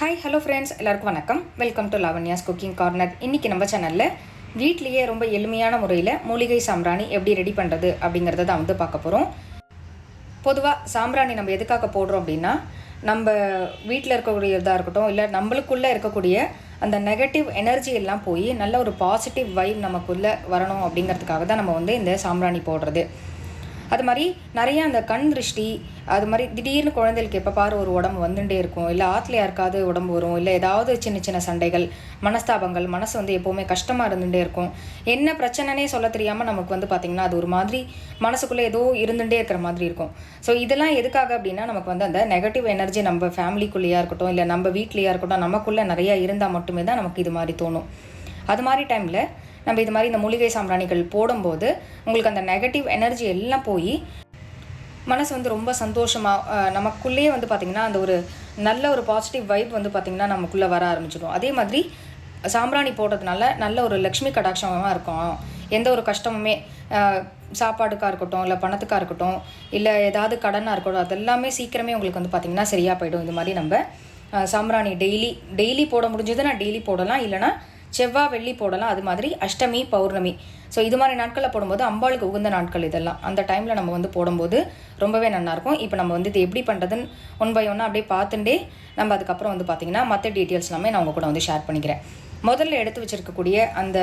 Hi hello friends எல்லாருக்கும் வணக்கம். Welcome to Lavanya's cooking corner இன்றைக்கி நம்ம சேனலில் வீட்லேயே ரொம்ப எளிமையான முறையில் மூலிகை சாம்பிராணி எப்படி ரெடி பண்ணுறது அப்படிங்கிறத தான் வந்து பார்க்க போகிறோம் பொதுவாக சாம்பிராணி நம்ம எதுக்காக போடுறோம் அப்படின்னா நம்ம வீட்டில் இருக்கக்கூடியதாக இருக்கட்டும் இல்லை நம்மளுக்குள்ளே இருக்கக்கூடிய அந்த நெகட்டிவ் எனர்ஜி எல்லாம் போய் நல்ல ஒரு பாசிட்டிவ் வைப் நமக்குள்ளே வரணும் அப்படிங்கிறதுக்காக தான் நம்ம வந்து இந்த சாம்பிராணி போடுறது. அது மாதிரி நிறைய அந்த கண் திருஷ்டி அது மாதிரி திடீர்னு குழந்தைகளுக்கு எப்போ பாரு ஒரு உடம்பு வந்துட்டே இருக்கும். இல்லை ஆற்றுல யாருக்காவது உடம்பு வரும். இல்லை ஏதாவது சின்ன சின்ன சண்டைகள் மனஸ்தாபங்கள் மனசு வந்து எப்போவுமே கஷ்டமாக இருந்துகிட்டே இருக்கும். என்ன பிரச்சனைனே சொல்ல தெரியாமல் நமக்கு வந்து பார்த்திங்கன்னா அது ஒரு மாதிரி மனசுக்குள்ளே ஏதோ இருந்துகிட்டே இருக்கிற மாதிரி இருக்கும். ஸோ இதெல்லாம் எதுக்காக அப்படின்னா நமக்கு வந்து அந்த நெகட்டிவ் எனர்ஜி நம்ம ஃபேமிலிக்குள்ளேயா இருக்கட்டும் இல்லை நம்ம வீட்லேயா இருக்கட்டும் நமக்குள்ளே நிறையா இருந்தால் மட்டுமே தான் நமக்கு இது மாதிரி தோணும். அது மாதிரி டைமில் நம்ம இது மாதிரி இந்த மூலிகை சாம்பிராணிகள் போடும்போது உங்களுக்கு அந்த நெகட்டிவ் எனர்ஜி எல்லாம் போய் மனசு வந்து ரொம்ப சந்தோஷமாக நமக்குள்ளேயே வந்து பார்த்திங்கன்னா அந்த ஒரு நல்ல ஒரு பாசிட்டிவ் வைப் வந்து பார்த்திங்கன்னா நமக்குள்ளே வர ஆரம்பிச்சிடும். அதே மாதிரி சாம்பிராணி போடுறதுனால நல்ல ஒரு லக்ஷ்மி கடாட்சமாக இருக்கும். எந்த ஒரு கஷ்டமுமே சாப்பாடுக்காக இருக்கட்டும் இல்லை பணத்துக்காக இருக்கட்டும் இல்லை ஏதாவது கடனாக இருக்கட்டும் அதெல்லாமே சீக்கிரமே உங்களுக்கு வந்து பார்த்திங்கன்னா சரியாக போயிடும். இது மாதிரி நம்ம சாம்பிராணி டெய்லி டெய்லி போட முடிஞ்சதுன்னா டெய்லி போடலாம். இல்லைனா செவ்வாய் வெள்ளி போடலாம் அது மாதிரி அஷ்டமி பௌர்ணமி. ஸோ இது மாதிரி நாட்களில் போடும்போது அம்பாளுக்கு உகந்த நாட்கள் இதெல்லாம். அந்த டைமில் நம்ம வந்து போடும்போது ரொம்பவே நல்லாயிருக்கும் இப்போ நம்ம வந்து இது எப்படி பண்ணுறதுன்னு ஒன் பை ஒன்னாக அப்படியே பார்த்துட்டே நம்ம அதுக்கப்புறம் வந்து பார்த்திங்கன்னா மற்ற டீட்டெயில்ஸ் எல்லாமே நான் உங்கள் கூட வந்து ஷேர் பண்ணிக்கிறேன். முதல்ல எடுத்து வச்சிருக்கக்கூடிய அந்த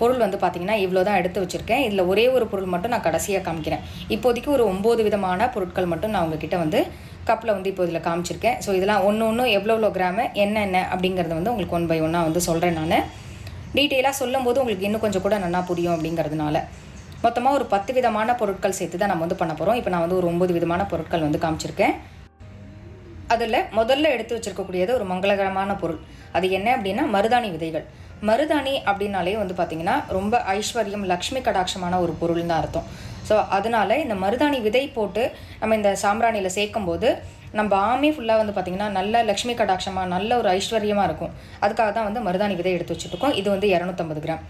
பொருள் வந்து பார்த்திங்கன்னா இவ்வளோ தான் எடுத்து வச்சுருக்கேன். இதில் ஒரே ஒரு பொருள் மட்டும் நான் கடைசியாக காமிக்கிறேன். இப்போதைக்கு ஒரு ஒம்பது விதமான பொருட்கள் மட்டும் நான் உங்ககிட்ட வந்து கப்பில் வந்து இப்போ இதில் காமிச்சிருக்கேன். ஸோ இதெல்லாம் ஒன்று ஒன்று எவ்வளோ எவ்வளோ கிராமு என்னென்ன அப்படிங்கிறத வந்து உங்களுக்கு ஒன் பை ஒன்னாக வந்து சொல்கிறேன் நான். டீட்டெயிலாக சொல்லும்போது உங்களுக்கு இன்னும் கொஞ்சம் கூட நல்லா புரியும் அப்படிங்கிறதுனால. மொத்தமாக ஒரு பத்து விதமான பொருட்கள் சேர்த்து தான் நம்ம வந்து பண்ண போகிறோம் இப்போ நான் வந்து ஒரு ஒம்பது விதமான பொருட்கள் வந்து காமிச்சிருக்கேன். அதில் முதல்ல எடுத்து வச்சுருக்கக்கூடியது ஒரு மங்களகரமான பொருள். அது என்ன அப்படின்னா மருதாணி விதைகள். மருதாணி அப்படின்னாலே வந்து பார்த்திங்கன்னா ரொம்ப ஐஸ்வர்யம் லக்ஷ்மி கடாட்சமான ஒரு பொருள் தான் அர்த்தம். ஸோ அதனால இந்த மருதாணி விதை போட்டு நம்ம இந்த சாம்பிராணியில் சேர்க்கும்போது நம்ம ஆமே ஃபுல்லாக வந்து பார்த்திங்கன்னா நல்ல லக்ஷ்மி கடாட்சமாக நல்ல ஒரு ஐஸ்வர்யமாக இருக்கும். அதுக்காக தான் வந்து மருதாணி விதை எடுத்து வச்சுருக்கோம் இது வந்து இரநூத்தம்பது கிராம்.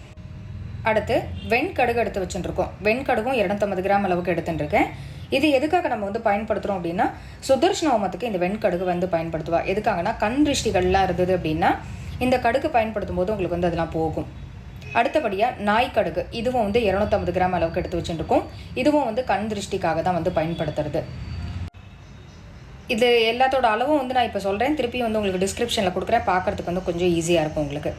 அடுத்து வெண்கடுகு எடுத்து வச்சுட்டுருக்கோம். வெண்கடுகும் இரநூத்தம்பது கிராம் அளவுக்கு எடுத்துட்டுருக்கேன். இது எதுக்காக நம்ம வந்து பயன்படுத்துகிறோம் அப்படின்னா சுதர்ஷன ஹோமத்துக்கு இந்த வெண்கடுகு வந்து பயன்படுத்துவா. எதுக்காகனா கண் திருஷ்டிகள்லாம் இருந்தது அப்படின்னா இந்த கடுகு பயன்படுத்தும் போது உங்களுக்கு வந்து அதெல்லாம் போகும். அடுத்தபடியாக நாய் கடுகு இதுவும் வந்து இரநூத்தம்பது கிராம் அளவுக்கு எடுத்து வச்சுருக்கோம் இதுவும் வந்து கண் திருஷ்டிக்காக தான் வந்து பயன்படுத்துறது. இது எல்லாத்தோட அளவும் வந்து நான் இப்போ சொல்கிறேன் திருப்பி வந்து உங்களுக்கு டிஸ்கிரிப்ஷனில் கொடுக்குறேன். பார்க்கறதுக்கு வந்து கொஞ்சம் ஈஸியாக இருக்கும் உங்களுக்கு.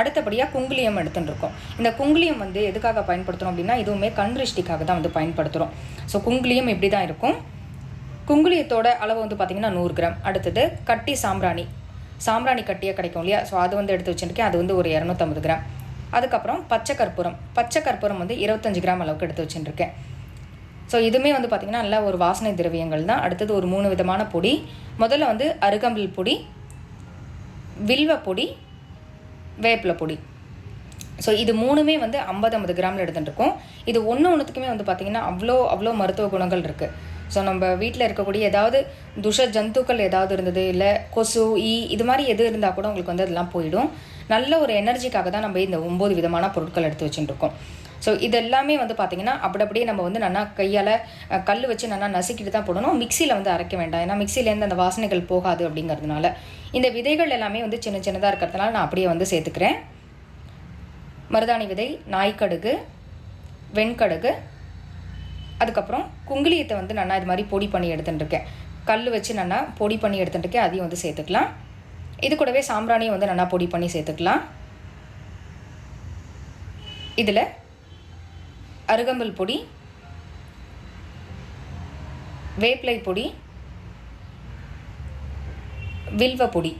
அடுத்தபடியாக குங்குலியம் எடுத்துட்டுருக்கோம் இந்த குங்குலியம் வந்து எதுக்காக பயன்படுத்துகிறோம் அப்படின்னா இதுவுமே கண் திருஷ்டிக்காக தான் வந்து பயன்படுத்துகிறோம் ஸோ குங்குலியம் இப்படி தான் இருக்கும். குங்குலியத்தோட அளவு வந்து பார்த்திங்கன்னா நூறு கிராம். அடுத்தது கட்டி சாம்பிராணி. சாம்பிராணி கட்டியே கிடைக்கும் இல்லையா? ஸோ அது வந்து எடுத்து வச்சுருக்கேன். அது வந்து ஒரு இரநூத்தம்பது கிராம். அதுக்கப்புறம் பச்சை கற்பூரம். பச்சை கற்பூரம் வந்து இருபத்தஞ்சு கிராம் அளவுக்கு எடுத்து வச்சுருக்கேன். ஸோ இதுவுமே வந்து பார்த்திங்கன்னா நல்ல ஒரு வாசனை திரவியங்கள் தான். அடுத்தது ஒரு மூணு விதமான பொடி. முதல்ல வந்து அருகம்பில் பொடி வில்வ பொடி வேப்பிலை பொடி. ஸோ இது மூணுமே வந்து ஐம்பது ஐம்பது கிராமில் எடுத்துட்டுருக்கோம் இது ஒன்று ஒன்றுத்துக்குமே வந்து பார்த்திங்கன்னா அவ்வளோ அவ்வளோ மருத்துவ குணங்கள் இருக்குது ஸோ நம்ம வீட்டில் இருக்கக்கூடிய ஏதாவது துஷ ஜந்துக்கள் ஏதாவது இருந்தது இல்லை கொசு ஈ இது மாதிரி எது இருந்தால் கூட உங்களுக்கு வந்து அதெல்லாம் போயிடும். நல்ல ஒரு எனர்ஜிக்காக தான் நம்ம இந்த ஒம்பது விதமான பொருட்கள் எடுத்து வச்சுட்டுருக்கோம். ஸோ இது எல்லாமே வந்து பார்த்திங்கன்னா அப்படி அப்படியே நம்ம வந்து நல்லா கையால் கல் வச்சு நல்லா நசுக்கிட்டு தான் போடணும். மிக்சியில் வந்து அரைக்க வேண்டாம். ஏன்னா மிக்சிலேருந்து அந்த வாசனைகள் போகாது அப்படிங்கிறதுனால. இந்த விதைகள் எல்லாமே வந்து சின்ன சின்னதாக இருக்கிறதுனால நான் அப்படியே வந்து சேர்த்துக்கிறேன். மருதாணி விதை நாய்க்கடுகு வெண்கடுகு அதுக்கப்புறம் குங்குலியத்தை வந்து நான் இது மாதிரி பொடி பண்ணி எடுத்துட்டுருக்கேன் கல் வச்சு நல்லா பொடி பண்ணி எடுத்துட்டுருக்கேன் அதையும் வந்து சேர்த்துக்கலாம். இது கூடவே சாம்பிராணியும் வந்து நல்லா பொடி பண்ணி சேர்த்துக்கலாம். இதில் அருகம்புல் பொடி வேப்பிலை பொடி வில்வ பொடி.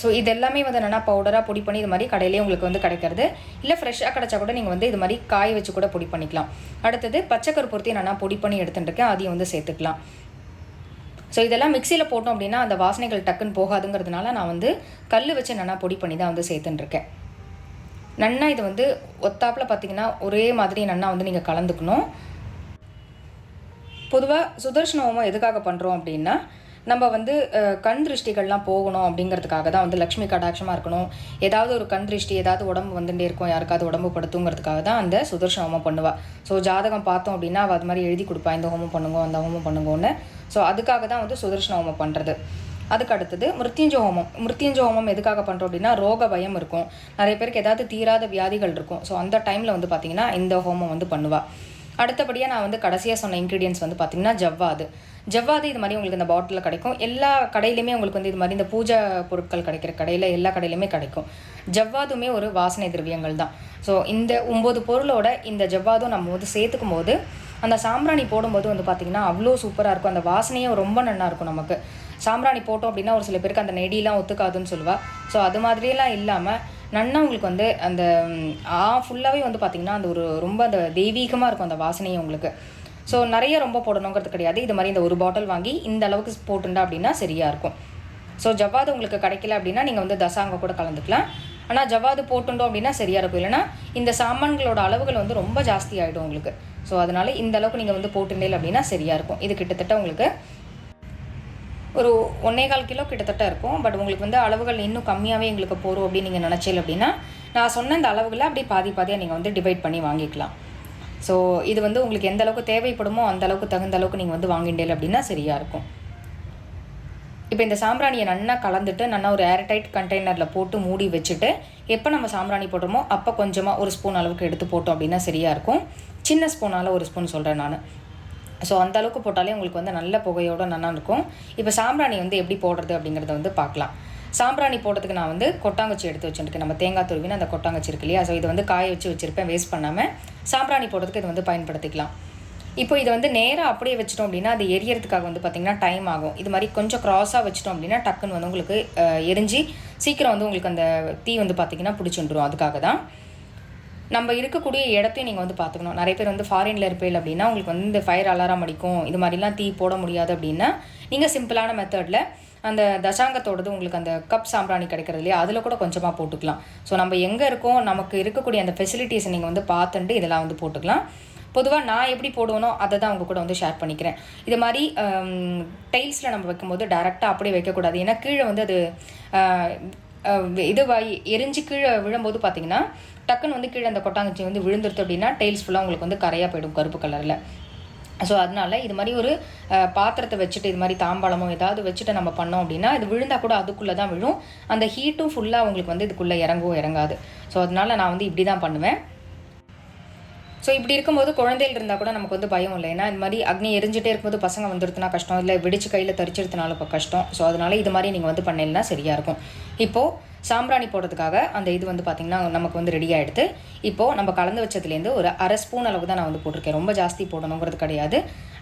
ஸோ இது எல்லாமே வந்து என்னென்னா பவுடராக பொடி பண்ணி இது மாதிரி கடையிலே உங்களுக்கு வந்து கிடைக்கிறது. இல்லை ஃப்ரெஷ்ஷாக கிடச்சா கூட நீங்கள் வந்து இது மாதிரி காய வச்சு கூட பொடி பண்ணிக்கலாம். அடுத்தது பச்சை கருப்பூர்த்தி நான் பொடி பண்ணி எடுத்துட்டு இருக்கேன் அதையும் வந்து சேர்த்துக்கலாம். ஸோ இதெல்லாம் மிக்சியில் போட்டோம் அப்படின்னா அந்த வாசனைகள் டக்குன்னு போகாதுங்கிறதுனால நான் வந்து கல் வச்சு என்னென்னா பொடி பண்ணி தான் வந்து சேர்த்துன்னு இருக்கேன் நன்னா இது வந்து ஒத்தாப்பில் பார்த்தீங்கன்னா ஒரே மாதிரி நன்னா வந்து நீங்கள் கலந்துக்கணும். பொதுவாக சுதர்ஷன ஹோமம் எதுக்காக பண்ணுறோம் அப்படின்னா நம்ம வந்து கண் திருஷ்டிகள்லாம் போகணும் அப்படிங்கிறதுக்காக தான் வந்து லக்ஷ்மி கடாட்சமாக இருக்கணும். ஏதாவது ஒரு கண் திருஷ்டி ஏதாவது உடம்பு வந்துட்டே இருக்கும் யாருக்காவது உடம்பு படுத்துங்கிறதுக்காக தான் அந்த சுதர்ஷன் ஹோமம் பண்ணுவா. ஸோ ஜாதகம் பார்த்தோம் அப்படின்னா அவள் அது மாதிரி எழுதி கொடுப்பா இந்த ஹோமம் பண்ணுங்க அந்த ஹோமம் பண்ணுங்கன்னு. ஸோ அதுக்காக தான் வந்து சுதர்ஷன ஹோமம் பண்ணுறது அதுக்கு அடுத்தது மிருத்யுஞ்ச ஹோமம். மிருத்யுஞ்ச ஹோமம் எதுக்காக பண்ணுறோம் அப்படின்னா ரோக பயம் இருக்கும். நிறைய பேருக்கு ஏதாவது தீராத வியாதிகள் இருக்கும். ஸோ அந்த டைமில் வந்து பார்த்திங்கன்னா இந்த ஹோமம் வந்து பண்ணுவாள் அடுத்தபடியாக நான் வந்து கடைசியாக சொன்ன இன்க்ரீடியன்ஸ் வந்து பார்த்திங்கன்னா ஜவ்வாது ஜவ்வாது இது மாதிரி உங்களுக்கு இந்த பாட்டிலில் கிடைக்கும். எல்லா கடையிலையுமே உங்களுக்கு வந்து இது மாதிரி இந்த பூஜை பொருட்கள் கிடைக்கிற கடையில் எல்லா கடையிலையுமே கிடைக்கும். ஜவ்வாதுமே ஒரு வாசனை திரவியங்கள் தான். ஸோ இந்த ஒம்பது பொருளோட இந்த ஜவ்வாதும் நம்ம வந்து சேர்த்துக்கும் போது அந்த சாம்பிராணி போடும்போது வந்து பார்த்திங்கன்னா அவ்வளோ சூப்பராக இருக்கும். அந்த வாசனையே ரொம்ப நல்லா இருக்கும் நமக்கு. சாம்பிராணி போட்டோம் அப்படின்னா ஒரு சில பேருக்கு அந்த நெடிலாம் ஒத்துக்காதுன்னு சொல்லுவாள் ஸோ அது மாதிரியெல்லாம் இல்லாமல் நன்னா உங்களுக்கு வந்து அந்த ஆ ஃபுல்லாகவே வந்து பார்த்திங்கன்னா அந்த ஒரு ரொம்ப அந்த தெய்வீகமாக இருக்கும் அந்த வாசனையை உங்களுக்கு. ஸோ நிறைய ரொம்ப போடணுங்கிறது கிடையாது. இது மாதிரி இந்த ஒரு பாட்டில் வாங்கி இந்த அளவுக்கு போட்டுண்டா அப்படின்னா சரியாக இருக்கும். ஸோ ஜவ்வாது உங்களுக்கு கிடைக்கல அப்படின்னா நீங்கள் வந்து தசாங்க கூட கலந்துக்கலாம். ஆனால் ஜவ்வாது போட்டுண்டோம் அப்படின்னா சரியாக இருக்கும். இல்லைன்னா இந்த சாமான்களோட அளவுகள் வந்து ரொம்ப ஜாஸ்தி ஆகிடும் உங்களுக்கு. ஸோ அதனால் இந்த அளவுக்கு நீங்கள் வந்து போட்டுண்டேல் அப்படின்னா சரியாக இருக்கும். இது கிட்டத்தட்ட உங்களுக்கு ஒரு ஒன்றே கால் கிலோ கிட்டத்தட்ட இருக்கும். பட் உங்களுக்கு வந்து அளவுகள் இன்னும் கம்மியாகவே எங்களுக்கு போகிறோம் அப்படின்னு நீங்கள் நினச்சீங்க அப்படின்னா நான் சொன்ன இந்த அளவுகளை அப்படியே பாதி பாதியாக நீங்கள் வந்து டிவைட் பண்ணி வாங்கிக்கலாம். ஸோ இது வந்து உங்களுக்கு எந்த அளவுக்கு தேவைப்படுமோ அந்த அளவுக்கு தகுந்த அளவுக்கு நீங்கள் வந்து வாங்கிண்டேல் அப்படின்னா சரியாக இருக்கும். இப்போ இந்த சாம்பிராணியை நல்லா கலந்துட்டு நல்லா ஒரு ஏர்டைட் கண்டெய்னரில் போட்டு மூடி வச்சுட்டு எப்போ நம்ம சாம்பிராணி போடுறோமோ அப்போ கொஞ்சமாக ஒரு ஸ்பூன் அளவுக்கு எடுத்து போட்டோம் அப்படின்னா சரியாக இருக்கும். சின்ன ஸ்பூனால் ஒரு ஸ்பூன் சொல்கிறேன் நான். ஸோ அந்த அளவுக்கு போட்டாலே உங்களுக்கு வந்து நல்ல புகையோட நல்லா இருக்கும். இப்போ சாம்பிராணி வந்து எப்படி போடுறது அப்படிங்கிறத வந்து பார்க்கலாம். சாம்பிராணி போடுறதுக்கு நான் வந்து கொட்டாங்குச்சி எடுத்து வச்சுருக்கேன். நம்ம தேங்காய் துருவின்னு அந்த கொட்டாங்குச்சி இருக்கு இல்லையா? ஸோ இதை வந்து காய வச்சு வச்சுருப்பேன். வேஸ்ட் பண்ணாமல் சாம்பிராணி போடுறதுக்கு இது வந்து பயன்படுத்திக்கலாம். இப்போ இது வந்து நேராக அப்படியே வச்சிட்டோம் அப்படின்னா அது எரியறதுக்காக வந்து பார்த்திங்கன்னா டைம் ஆகும். இது மாதிரி கொஞ்சம் க்ராஸாக வச்சிட்டோம் அப்படின்னா டக்குன்னு வந்து உங்களுக்கு எரிஞ்சு சீக்கிரம் வந்து உங்களுக்கு அந்த தீ வந்து பார்த்திங்கன்னா பிடிச்சிட்டுரும் அதுக்காக தான் நம்ம இருக்கக்கூடிய இடத்தையும் நீங்கள் வந்து பார்த்துக்கணும். நிறைய பேர் வந்து ஃபாரினில் இருப்பீங்க அப்படின்னா உங்களுக்கு வந்து இந்த ஃபயர் அலாரம் அடிக்கும். இது மாதிரிலாம் தீ போட முடியாது அப்படின்னா நீங்கள் சிம்பிளான மெத்தடில் அந்த தசாங்கத்தோடது உங்களுக்கு அந்த கப் சாம்பிராணி கிடைக்கிறது இல்லையா அதில் கூட கொஞ்சமாக போட்டுக்கலாம். ஸோ நம்ம எங்கே இருக்கோம் நமக்கு இருக்கக்கூடிய அந்த ஃபெசிலிட்டிஸை நீங்கள் வந்து பார்த்துட்டு இதெல்லாம் வந்து போட்டுக்கலாம். பொதுவாக நான் எப்படி போடுவேனோ அதை தான் உங்கள் கூட வந்து ஷேர் பண்ணிக்கிறேன். இது மாதிரி டைல்ஸில் நம்ம வைக்கும்போது டேரெக்டாக அப்படியே வைக்கக்கூடாது. ஏன்னா கீழே வந்து அது இது இதுவாகி எரிஞ்சு கீழே விழும்போது பார்த்திங்கன்னா டக்குன்னு வந்து கீழே அந்த கொட்டாங்குச்சி வந்து விழுந்துருது அப்படின்னா டைல்ஸ் ஃபுல்லாக உங்களுக்கு வந்து கரையாக போயிடும் கருப்பு கலரில் ஸோ அதனால இது மாதிரி ஒரு பாத்திரத்தை வச்சுட்டு இது மாதிரி தாம்பாளமோ ஏதாவது வச்சுட்டு நம்ம பண்ணோம் அப்படின்னா இது விழுந்தால் கூட அதுக்குள்ளே தான் விழும். அந்த ஹீட்டும் ஃபுல்லாக உங்களுக்கு வந்து இதுக்குள்ளே இறங்கவும் இறங்காது. ஸோ அதனால நான் வந்து இப்படி தான் பண்ணுவேன். ஸோ இப்படி இருக்கும்போது குழந்தைகள் இருந்தால் கூட நமக்கு வந்து பயம் இல்லை. ஏன்னா இந்த மாதிரி அக்னி எரிஞ்சிட்டே இருக்கும்போது பசங்க வந்துருத்துனா கஷ்டம். இல்லை வெடிச்சு கையில் தரிச்சிருந்தனால இப்போ கஷ்டம். ஸோ அதனால இது மாதிரி நீங்கள் வந்து பண்ணலைன்னா சரியாக இருக்கும். இப்போது சாம்பிராணி போடுறதுக்காக அந்த இது வந்து பார்த்திங்கன்னா நமக்கு வந்து ரெடி ஆகிடுது இப்போது நம்ம கலந்து வச்சதுலேருந்து ஒரு அரை ஸ்பூன் அளவு தான் நான் வந்து போட்டிருக்கேன். ரொம்ப ஜாஸ்தி போடணுங்கிறது கிடையாது.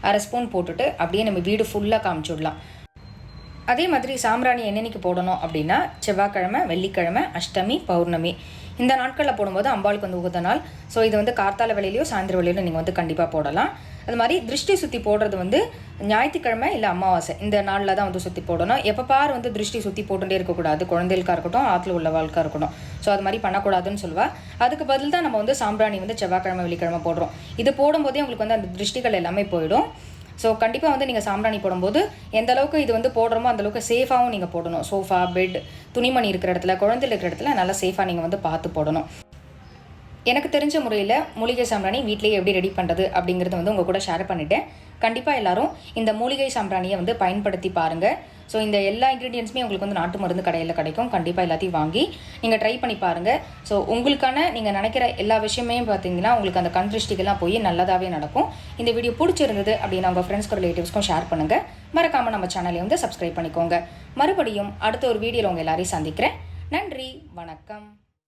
அரை ஸ்பூன் போட்டுட்டு அப்படியே நம்ம வீடு ஃபுல்லாக காமிச்சு விடலாம் அதே மாதிரி சாம்பிராணி என்னென்னைக்கு போடணும் அப்படின்னா செவ்வாய்க்கிழமை வெள்ளிக்கிழமை அஷ்டமி பௌர்ணமி. இந்த நாட்களில் போடும்போது அம்பாளுக்கு வந்து உகந்த நாள். ஸோ இது வந்து கார்த்தால வேலையிலையோ சாயந்தர வேலையிலோ நீங்கள் வந்து கண்டிப்பாக போடலாம். அது மாதிரி திருஷ்டி சுற்றி போடுறது வந்து ஞாயிற்றுக்கிழமை இல்லை அமாவாசை. இந்த நாளில் தான் வந்து சுற்றி போடணும். எப்போ பார் வந்து திருஷ்டி சுற்றி போட்டுட்டே இருக்கக்கூடாது. குழந்தைகளுக்காக இருக்கட்டும் ஆற்றுல உள்ள வாழ்க்கா இருக்கட்டும். ஸோ அது மாதிரி பண்ணக்கூடாதுன்னு சொல்லுவா. அதுக்கு பதில் தான் நம்ம வந்து சாம்பிராணி வந்து செவ்வாய்க்கிழமை வெள்ளிக்கிழமை போடுறோம். இது போடும்போதே உங்களுக்கு வந்து அந்த திருஷ்டிகள் எல்லாமே போயிடும். ஸோ கண்டிப்பாக வந்து நீங்கள் சாம்பிராணி போடும்போது எந்த அளவுக்கு இது வந்து போடுறோமோ அந்த அளவுக்கு சேஃபாகவும் நீங்கள் போடணும். சோஃபா பெட் துணிமணி இருக்கிற இடத்துல குழந்தைகள் இருக்கிற இடத்துல நல்லா சேஃபாக நீங்கள் வந்து பார்த்து போடணும். எனக்கு தெரிஞ்ச முறையில் மூலிகை சாம்பிராணி வீட்லேயே எப்படி ரெடி பண்ணுறது அப்படிங்கிறத வந்து உங்கள் கூட ஷேர் பண்ணிட்டேன். கண்டிப்பாக எல்லாரும் இந்த மூலிகை சாம்பிராணியை வந்து பயன்படுத்தி பாருங்கள் ஸோ இந்த எல்லா இன்க்ரீடியன்ஸுமே உங்களுக்கு வந்து நாட்டு மருந்து கடையில் கிடைக்கும். கண்டிப்பாக எல்லாத்தையும் வாங்கி நீங்கள் ட்ரை பண்ணி பாருங்கள் ஸோ உங்களுக்கான நீங்கள் நினைக்கிற எல்லா விஷயமே பார்த்தீங்கன்னா உங்களுக்கு அந்த கண் திருஷ்டிகள்லாம் போய் நல்லதாகவே நடக்கும். இந்த வீடியோ பிடிச்சிருந்தது அப்படின்னா உங்கள் ஃப்ரெண்ட்ஸ்க்கும் ரிலேட்டிவ்ஸ்க்கும் ஷேர் பண்ணுங்கள் மறக்காமல் நம்ம சேனலை வந்து சப்ஸ்கிரைப் பண்ணிக்கோங்க. மறுபடியும் அடுத்த ஒரு வீடியோவில் உங்கள் எல்லாரையும் சந்திக்கிறேன். நன்றி. வணக்கம்.